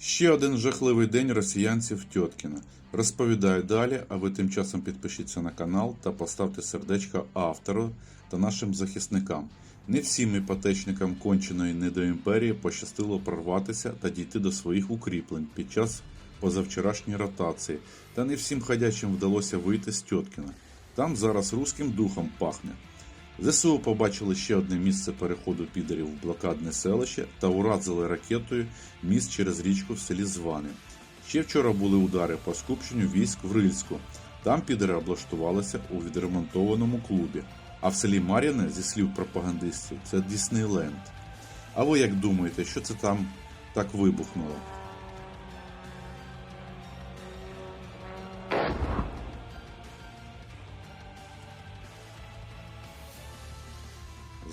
Ще один жахливий день росіянців Тьоткіна. Розповідаю далі, а ви тим часом підпишіться на канал та поставте сердечко автору та нашим захисникам. Не всім іпотечникам конченої недоімперії пощастило прорватися та дійти до своїх укріплень під час позавчорашньої ротації, та не всім ходячим вдалося вийти з Тьоткіна. Там зараз руським духом пахне. ЗСУ побачили ще одне місце переходу підерів в блокадне селище та уразили ракетою міст через річку в селі Звани. Ще вчора були удари по скупченню військ в Рильську. Там підери облаштувалися у відремонтованому клубі. А в селі Мар'яне, зі слів пропагандистів, це Діснейленд. А ви як думаєте, що це там так вибухнуло?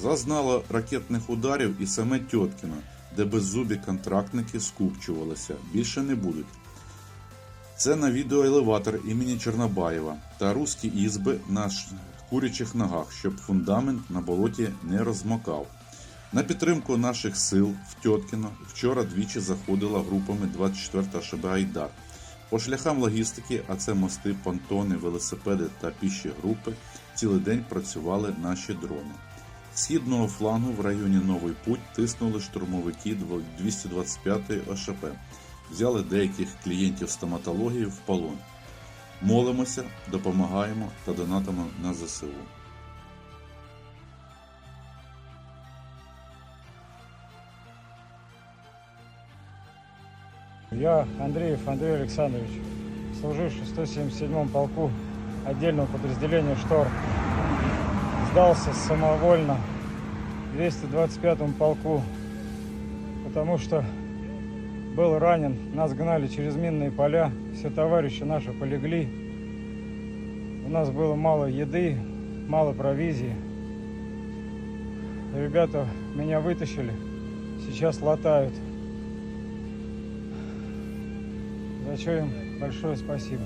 Зазнало ракетних ударів і саме Тьоткіно, де беззубі контрактники скупчувалися, більше не будуть. Це на відео елеватор імені Чорнобаєва та руські ізби на курячих ногах, щоб фундамент на болоті не розмокав. На підтримку наших сил в Тьоткіно вчора двічі заходила групами 24 ШБ Айдар. По шляхам логістики, а це мости, понтони, велосипеди та піші групи, цілий день працювали наші дрони. Східного флангу в районі Новий Путь тиснули штурмовики 225-ї ОШП. Взяли деяких клієнтів стоматології в полон. Молимося, допомагаємо та донатимо на ЗСУ. Я Андреев Андрей Александрович, служу в 677-м полку отдельного подразделения «Штор». Сдался самовольно 225-му полку, потому что был ранен. Нас гнали через минные поля, все товарищи наши полегли. У нас было мало еды, мало провизии. Ребята меня вытащили, сейчас латают. За что им большое спасибо.